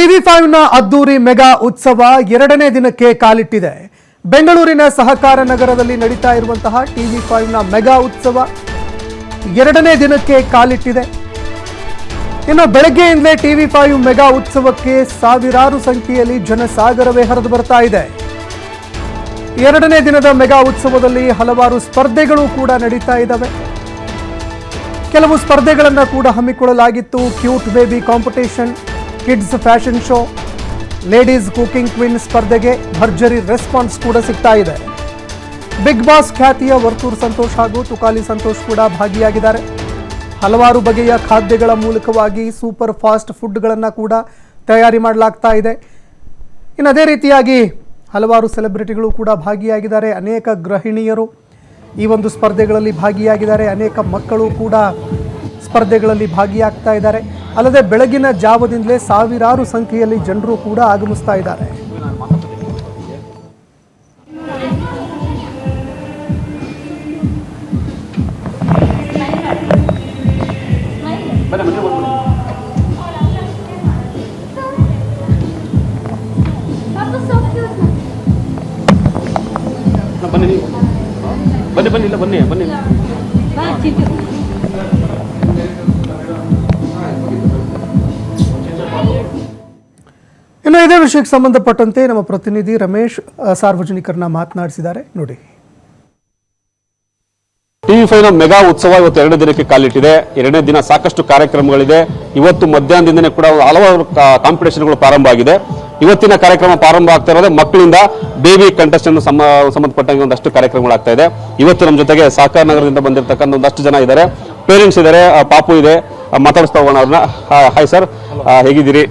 TV ಫೈವ್ನ ಅದ್ದೂರಿ mega ಉತ್ಸವ ಎರಡನೇ ದಿನಕ್ಕೆ ಕಾಲಿಟ್ಟಿದೆ. ಬೆಂಗಳೂರಿನ ಸಹಕಾರ ನಗರದಲ್ಲಿ ನಡೀತಾ ಇರುವಂತಹ ಟಿವಿ ಫೈವ್ನ ಮೆಗಾ ಉತ್ಸವ ಎರಡನೇ ದಿನಕ್ಕೆ ಕಾಲಿಟ್ಟಿದೆ. ಇನ್ನು ಬೆಳಗ್ಗೆಯಿಂದಲೇ ಟಿವಿ ಫೈವ್ ಮೆಗಾ ಉತ್ಸವಕ್ಕೆ ಸಾವಿರಾರು ಸಂಖ್ಯೆಯಲ್ಲಿ ಜನಸಾಗರವೇ ಹರಿದು ಬರ್ತಾ ಇದೆ. ಎರಡನೇ ದಿನದ ಮೆಗಾ ಉತ್ಸವದಲ್ಲಿ ಹಲವಾರು ಸ್ಪರ್ಧೆಗಳು ಕೂಡ ನಡೀತಾ ಇದ್ದಾವೆ. ಕೆಲವು ಸ್ಪರ್ಧೆಗಳನ್ನು ಕೂಡ ಹಮ್ಮಿಕೊಳ್ಳಲಾಗಿತ್ತು. Cute baby competition kids fashion show ladies cooking queen ಸ್ಪರ್ಧೆಗೆ ಭರ್ಜರಿ ರೆಸ್ಪಾನ್ಸ್ ಕೂಡ ಸಿಗ್ತಾ ಇದೆ. ಬಿಗ್ ಬಾಸ್ ಖ್ಯಾತಿಯ ವರ್ತೂರ್ ಸಂತೋಷ್ ಹಾಗೂ ತುಕಾಲಿ ಸಂತೋಷ್ ಕೂಡ ಭಾಗಿಯಾಗಿದ್ದಾರೆ. ಹಲವಾರು ಬಗೆಯ ಖಾದ್ಯಗಳ ಮೂಲಕವಾಗಿ ಸೂಪರ್ ಫಾಸ್ಟ್ ಫುಡ್ಗಳನ್ನು ಕೂಡ ತಯಾರಿ ಮಾಡಲಾಗ್ತಾ ಇದೆ. ಇನ್ನು ಅದೇ ರೀತಿಯಾಗಿ ಹಲವಾರು ಸೆಲೆಬ್ರಿಟಿಗಳು ಕೂಡ ಭಾಗಿಯಾಗಿದ್ದಾರೆ. ಅನೇಕ ಗೃಹಿಣಿಯರು ಈ ಒಂದು ಸ್ಪರ್ಧೆಗಳಲ್ಲಿ ಭಾಗಿಯಾಗಿದ್ದಾರೆ. ಅನೇಕ ಮಕ್ಕಳು ಕೂಡ ಸ್ಪರ್ಧೆಗಳಲ್ಲಿ ಭಾಗಿಯಾಗ್ತಾ ಇದ್ದಾರೆ. ಅಲ್ಲದೆ ಬೆಳಗಿನ ಜಾವದಿಂದಲೇ ಸಾವಿರಾರು ಸಂಖ್ಯೆಯಲ್ಲಿ ಜನರು ಕೂಡ ಆಗಮಿಸ್ತಾ ಇದ್ದಾರೆ. ಬನ್ನಿ ಬನ್ನಿ ಬನ್ನಿ ಇಲ್ಲ ಬನ್ನಿ ಬನ್ನಿ. ವಿಷಯಕ್ಕೆ ಸಂಬಂಧಪಟ್ಟಂತೆ ನಮ್ಮ ಪ್ರತಿನಿಧಿ ರಮೇಶ್ ಸಾರ್ವಜನಿಕರನ್ನ ಮಾತನಾಡಿಸಿದ್ದಾರೆ. ನೋಡಿ. ಟಿವಿ ಫೈವ್ನ ಮೆಗಾ ಉತ್ಸವ ಇವತ್ತು ಎರಡನೇ ದಿನಕ್ಕೆ ಕಾಲಿಟ್ಟಿದೆ. ಎರಡನೇ ದಿನ ಸಾಕಷ್ಟು ಕಾರ್ಯಕ್ರಮಗಳಿದೆ. ಇವತ್ತು ಮಧ್ಯಾಹ್ನದಿಂದನೇ ಕೂಡ ಹಲವಾರು ಕಾಂಪಿಟೇಷನ್ಗಳು ಪ್ರಾರಂಭ ಆಗಿದೆ. ಇವತ್ತಿನ ಕಾರ್ಯಕ್ರಮ ಪ್ರಾರಂಭ ಆಗ್ತಾ ಇರೋದೇ ಮಕ್ಕಳಿಂದ ಬೇಬಿ ಕಂಟೆಸ್ಟ್ ಅನ್ನು ಸಂಬಂಧಪಟ್ಟಂಗೆ ಒಂದಷ್ಟು ಕಾರ್ಯಕ್ರಮಗಳು ಆಗ್ತಾ ಇದೆ. ಇವತ್ತು ನಮ್ಮ ಜೊತೆಗೆ ಸಹಕಾರ ನಗರದಿಂದ ಬಂದಿರತಕ್ಕಂಥ ಒಂದಷ್ಟು ಜನ ಇದ್ದಾರೆ. ಪೇರೆಂಟ್ಸ್ ಇದ್ದಾರೆ ಪಾಪು ಇದೆ. ಮಾತಾಡಿಸ್ತಾ ಹೋಗೋಣ ಅವ್ರನ್ನ. ಹಾಯ್ ಸರ್ ಹೇಗಿದ್ದೀರಿ?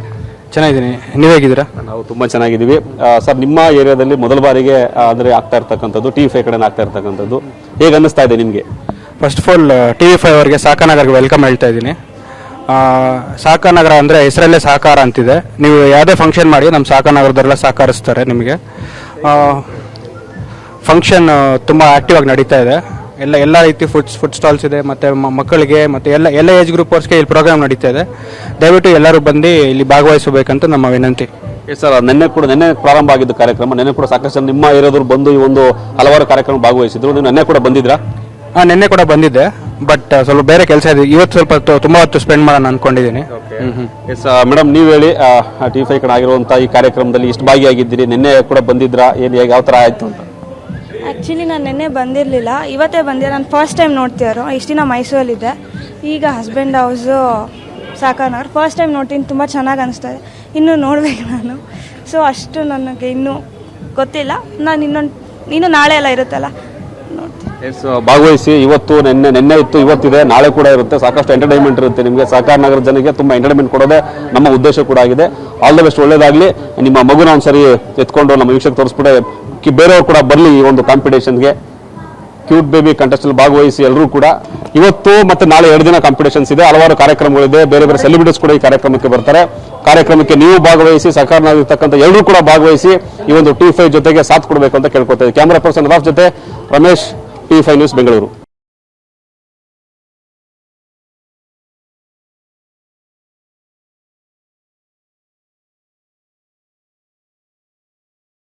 ಚೆನ್ನಾಗಿದ್ದೀನಿ. ನೀವು ಹೇಗಿದ್ದೀರಾ? ನಾವು ತುಂಬ ಚೆನ್ನಾಗಿದ್ದೀವಿ. ಸರ್ ನಿಮ್ಮ ಏರಿಯಾದಲ್ಲಿ ಮೊದಲ ಬಾರಿಗೆ ಅಂದರೆ ಆಗ್ತಾ ಇರ್ತಕ್ಕಂಥದ್ದು ಟಿ ವಿ ಫೈ ಕಡೆ ಆಗ್ತಾ ಇರ್ತಕ್ಕಂಥದ್ದು. ಹೇಗೆ ಅನ್ನಿಸ್ತಾ ಇದೆ ನಿಮಗೆ? First of all T V five ಅವರಿಗೆ ಸಾಕಾನಗರ್ಗೆ ವೆಲ್ಕಮ್ ಹೇಳ್ತಾ ಇದ್ದೀನಿ. ಸಾಕಾನಗರ ಅಂದರೆ ಹೆಸರಲ್ಲೇ ಸಹಕಾರ ಅಂತಿದೆ. ನೀವು ಯಾವುದೇ ಫಂಕ್ಷನ್ ಮಾಡಿ ನಮ್ಮ ಸಾಕಾನಗರದವರೆಲ್ಲ ಸಹಕರಿಸ್ತಾರೆ ನಿಮಗೆ. ಫಂಕ್ಷನ್ ತುಂಬ ಆ್ಯಕ್ಟಿವ್ ಆಗಿ ನಡೀತಾ ಇದೆ. ಎಲ್ಲ ಎಲ್ಲ ರೀತಿ ಫುಡ್ಸ್ ಫುಡ್ ಸ್ಟಾಲ್ಸ್ ಇದೆ ಮತ್ತು ಮಕ್ಕಳಿಗೆ ಮತ್ತು ಎಲ್ಲ ಎಲ್ಲ ಏಜ್ ಗ್ರೂಪರ್ಸ್ಗೆ ಇಲ್ಲಿ ಪ್ರೋಗ್ರಾಮ್ ನಡೀತಾ ಇದೆ. ದಯವಿಟ್ಟು ಎಲ್ಲರೂ ಬಂದು ಇಲ್ಲಿ ಭಾಗವಹಿಸಬೇಕಂತ ನಮ್ಮ ವಿನಂತಿ. ಸರ್ ನಿನ್ನೆ ಕೂಡ ನಿನ್ನೆ ಪ್ರಾರಂಭ ಆಗಿದ್ದ ಕಾರ್ಯಕ್ರಮ ನಿನ್ನೆ ಕೂಡ ಸಾಕಷ್ಟು ನಿಮ್ಮ ಏರಿಯಾದವ್ರು ಬಂದು ಈ ಒಂದು ಹಲವಾರು ಕಾರ್ಯಕ್ರಮ ಭಾಗವಹಿಸಿದ್ರು. ನೀವು ನಿನ್ನೆ ಕೂಡ ಬಂದಿದ್ರಾ? ಹಾಂ ನಿನ್ನೆ ಕೂಡ ಬಂದಿದ್ದೆ ಬಟ್ ಸ್ವಲ್ಪ ಬೇರೆ ಕೆಲಸ ಇದೆ. ಇವತ್ತು ಸ್ವಲ್ಪ ತು- ತುಂಬ ಹೊತ್ತು ಸ್ಪೆಂಡ್ ಮಾಡೋಣ ಅನ್ಕೊಂಡಿದ್ದೀನಿ. ಎಸ್ ಮೇಡಮ್ ನೀವು ಹೇಳಿ ಟಿ ಫೈ ಕಡೆ ಆಗಿರುವಂಥ ಈ ಕಾರ್ಯಕ್ರಮದಲ್ಲಿ ಇಷ್ಟು ಭಾಗಿಯಾಗಿದ್ದೀರಿ ನಿನ್ನೆ ಕೂಡ ಬಂದಿದ್ರಾ ಏನು ಹೇಗೆ ಯಾವ ಥರ ಆಯ್ತು ಅಂತ? ಆ್ಯಕ್ಚುಲಿ ನಾನು ನಿನ್ನೆ ಬಂದಿರಲಿಲ್ಲ. ಇವತ್ತೇ ಬಂದೆ ನಾನು ಫಸ್ಟ್ ಟೈಮ್ ನೋಡ್ತಿರೋ ಇಷ್ಟು ದಿನ ಮೈಸೂರಲ್ಲಿದ್ದೆ. ಈಗ husband house Sakanagar first time ನೋಡ್ತೀನಿ. ತುಂಬ ಚೆನ್ನಾಗಿ ಅನಿಸ್ತಾ ಇದೆ. ಇನ್ನೂ ನೋಡಬೇಕು ನಾನು. ಸೊ ಅಷ್ಟು ನನಗೆ ಇನ್ನೂ ಗೊತ್ತಿಲ್ಲ. ನಾನು ಇನ್ನೊಂದು ಇನ್ನೂ ನಾಳೆ ಎಲ್ಲ ಇರುತ್ತಲ್ಲ. ಎಸ್ ಭಾಗವಹಿಸಿ. ಇವತ್ತು ನಿನ್ನೆ ನಿನ್ನೆ ಇತ್ತು, ಇವತ್ತಿದೆ. ನಾಳೆ ಕೂಡ ಇರುತ್ತೆ. ಸಾಕಷ್ಟು ಎಂಟರ್ಟೈನ್ಮೆಂಟ್ ಇರುತ್ತೆ ನಿಮಗೆ. ಸಹಕಾರ ನಗರ ಜನಕ್ಕೆ ತುಂಬ ಎಂಟರ್ಟೈನ್ಮೆಂಟ್ ಕೊಡೋದೇ ನಮ್ಮ ಉದ್ದೇಶ ಕೂಡ ಆಗಿದೆ. ಆಲ್ ದ ಬೆಸ್ಟ್ ಒಳ್ಳೇದಾಗಲಿ. ನಿಮ್ಮ ಮಗುನ ಒಂದ್ಸರಿ ಎತ್ಕೊಂಡು ನಮ್ಮ ವೀಕ್ಷಕ ತೋರಿಸ್ಬಿಟ್ಟೆ ಕಿ- ಬೇರೆಯವರು ಕೂಡ ಬರಲಿ ಈ ಒಂದು ಕಾಂಪಿಟೇಷನ್ಗೆ ಕ್ಯೂಟ್ ಬೇಬಿ ಕಂಟೆಸ್ಟಲ್ಲಿ ಭಾಗವಹಿಸಿ ಎಲ್ಲರೂ ಕೂಡ. ಇವತ್ತು ಮತ್ತೆ ನಾಳೆ ಎರಡು ದಿನ ಕಾಂಪಿಟೇಷನ್ಸ್ ಇದೆ. ಹಲವಾರು ಕಾರ್ಯಕ್ರಮಗಳಿದೆ. ಬೇರೆ ಬೇರೆ ಸೆಲೆಬ್ರಿಟೀಸ್ ಕೂಡ ಈ ಕಾರ್ಯಕ್ರಮಕ್ಕೆ ಬರ್ತಾರೆ. ಕಾರ್ಯಕ್ರಮಕ್ಕೆ ನೀವು ಭಾಗವಹಿಸಿ, ಸಹಕಾರನಾಗಿರ್ತಕ್ಕಂಥ ಎಲ್ಲರೂ ಕೂಡ ಭಾಗವಹಿಸಿ ಈ ಒಂದು ಟಿ ಜೊತೆಗೆ ಸಾಥ್ ಕೊಡಬೇಕು ಅಂತ ಕೇಳ್ಕೊತಾ ಕ್ಯಾಮರಾ ಪರ್ಸನ್ ರಾಫ್ ಜೊತೆ, ರಮೇಶ್ ಟಿ ನ್ಯೂಸ್ ಬೆಂಗಳೂರು